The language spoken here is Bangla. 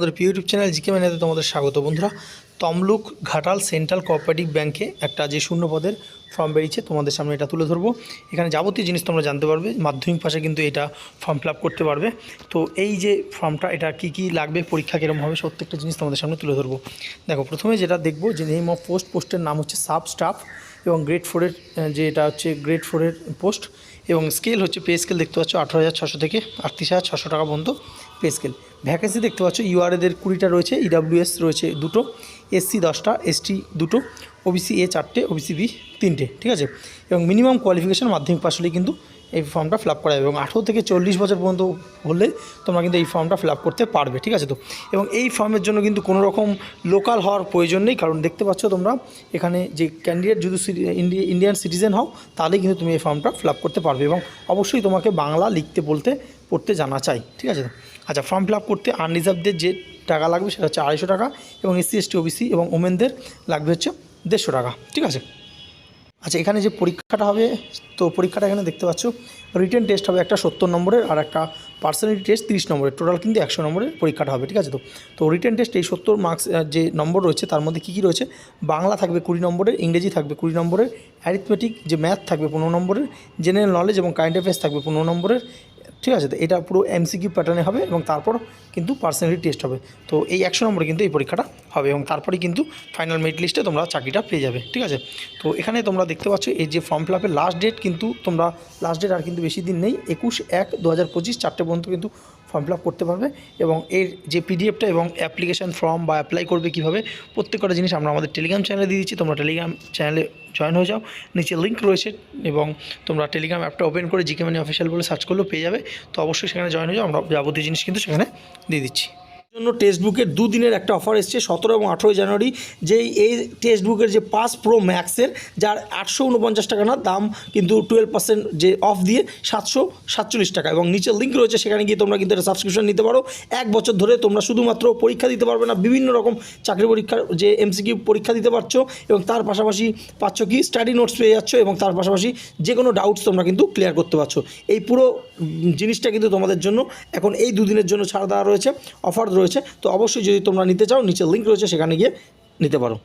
আমাদের ইউটিউব চ্যানেল জিকে ম্যানেতে তোমাদের স্বাগত বন্ধুরা। তমলুক ঘাটাল সেন্ট্রাল কোঅপারেটিভ ব্যাংকে একটা যে শূন্য পদের ফর্ম বেরিয়েছে, তোমাদের সামনে এটা তুলে ধরবো। এখানে যাবতীয় জিনিস তোমরা জানতে পারবে, মাধ্যমিক পাশে কিন্তু এটা ফর্ম ফিল করতে পারবে। তো এই যে ফর্মটা, এটা কি কি লাগবে, পরীক্ষা কীরকম হবে, প্রত্যেকটা জিনিস তোমাদের সামনে তুলে ধরবো। দেখো, প্রথমে যেটা দেখব, যে নেম অফ পোস্ট পোস্টের নাম হচ্ছে সাব স্টাফ এবং গ্রেড ফোরের যে এটা হচ্ছে গ্রেড ফোরের পোস্ট এবং স্কেল হচ্ছে পে স্কেল দেখতে পাচ্ছ আঠারো হাজার ছশো থেকে আটত্রিশ হাজার ছশো টাকা পর্যন্ত পে স্কেল ভ্যাকেন্সি দেখতে পাচ্ছ ইউআরএদের কুড়িটা রয়েছে ইডাব্লিউএস রয়েছে দুটো এসসি দশটা এসটি দুটো ওবিসি এ চারটে ওবিসি বি তিনটে, ঠিক আছে? এবং মিনিমাম কোয়ালিফিকেশান মাধ্যমিক পাশ হলেই কিন্তু এই ফর্মটা ফিল করা যাবে এবং আঠেরো থেকে চল্লিশ বছর পর্যন্ত হলে তোমরা কিন্তু এই ফর্মটা ফিল করতে পারবে, ঠিক আছে তো? এবং এই ফর্মের জন্য কিন্তু কোনো রকম লোকাল হওয়ার প্রয়োজন নেই, কারণ দেখতে পাচ্ছ তোমরা এখানে যে ক্যান্ডিডেট যদি ইন্ডিয়ান সিটিজেন হও, তাহলেই কিন্তু তুমি এই ফর্মটা ফিল করতে পারবে এবং অবশ্যই তোমাকে বাংলা লিখতে, বলতে, পড়তে জানা চাই, ঠিক আছে আচ্ছা ফর্ম ফিল করতে আনরিজার্ভদের যে টাকা লাগবে সেটা হচ্ছে আড়াইশো টাকা এবং এসসি এসটি ওবিসি এবং ওমেনদের লাগবে হচ্ছে দেড়শো টাকা, ঠিক আছে? আচ্ছা এখানে যে পরীক্ষাটা হবে, তো পরীক্ষাটা এখানে দেখতে পাচ্ছ রিটেন টেস্ট হবে একটা সত্তর নম্বরের আর একটা পার্সোনালিটি টেস্ট তিরিশ নম্বরের। টোটাল কিন্তু একশো নম্বরের পরীক্ষাটা হবে, ঠিক আছে তো? তো রিটেন টেস্ট এই সত্তর মার্কস যে নম্বর রয়েছে, তার মধ্যে কী কী রয়েছে? বাংলা থাকবে কুড়ি নম্বরের, ইংরেজি থাকবে কুড়ি নম্বরের অ্যারিথমেটিক যে ম্যাথ থাকবে পনেরো নম্বরের জেনারেল নলেজ এবং কারেন্ট অ্যাফেয়ার্স থাকবে পনেরো নম্বরের ঠিক আছে? তো এটা পুরো এমসিকিউ প্যাটার্নে হবে এবং তারপর কিন্তু পার্সোনালিটি টেস্ট হবে। তো এই একশো নম্বরে কিন্তু এই পরীক্ষাটা হবে এবং তারপরে কিন্তু ফাইনাল মেরিট লিস্টে তোমরা চাকরিটা পেয়ে যাবে। ঠিক আছে? তো এখানে তোমরা দেখতে পাচ্ছ এই যে ফর্ম ফিল লাস্ট ডেট কিন্তু তোমরা লাস্ট ডেট আর কিন্তু বেশি দিন নেই। একুশ এক দু হাজার পঁচিশ চারটে পর্যন্ত কিন্তু ফর্ম ফিল করতে পারবে এবং এর যে পিডিএফটা এবং অ্যাপ্লিকেশান ফর্ম বা অ্যাপ্লাই করবে কীভাবে, প্রত্যেকটা জিনিস আমরা আমাদের টেলিগ্রাম চ্যানেলে দিয়ে দিচ্ছি। তোমরা টেলিগ্রাম চ্যানেলে জয়েন হয়ে যাও। নিচে লিঙ্ক রয়েছে এবং তোমরা টেলিগ্রাম অ্যাপটা ওপেন করে জিকে মানি অফিসিয়াল বলে সার্চ করলেও পেয়ে যাবে। তো অবশ্যই সেখানে জয়েন হয়ে যাও। আমরা যাবতীয় জিনিস কিন্তু সেখানে দিয়ে দিচ্ছি। জন্য টেক্সট বুকের দুদিনের একটা অফার এসছে, সতেরো এবং আঠেরোই জানুয়ারি। যেই এই টেক্সট বুকের যে পাস প্রো ম্যাক্সের, যার আটশো উনপঞ্চাশ টাকা না, দাম কিন্তু টুয়েলভ পার্সেন্ট যে অফ দিয়ে সাতশো সাতচল্লিশ টাকা। এবং নিচে লিঙ্ক রয়েছে, সেখানে গিয়ে তোমরা কিন্তু একটা সাবস্ক্রিপশন নিতে পারো। এক বছর ধরে তোমরা শুধুমাত্র পরীক্ষা দিতে পারবে না, বিভিন্ন রকম চাকরি পরীক্ষার যে এমসিকিউ পরীক্ষা দিতে পারছ, এবং তার পাশাপাশি পাচ্ছ কি স্টাডি নোটস পেয়ে যাচ্ছ, এবং তার পাশাপাশি যে কোনো ডাউটস তোমরা কিন্তু ক্লিয়ার করতে পারছ। এই পুরো জিনিসটা কিন্তু তোমাদের জন্য এখন এই দুদিনের জন্য ছাড় দেওয়া রয়েছে। অফার রয়েছে তো অবশ্যই যদি তোমরা নিতে চাও নিচে লিঙ্ক রয়েছে সেখানে গিয়ে নিতে পারো।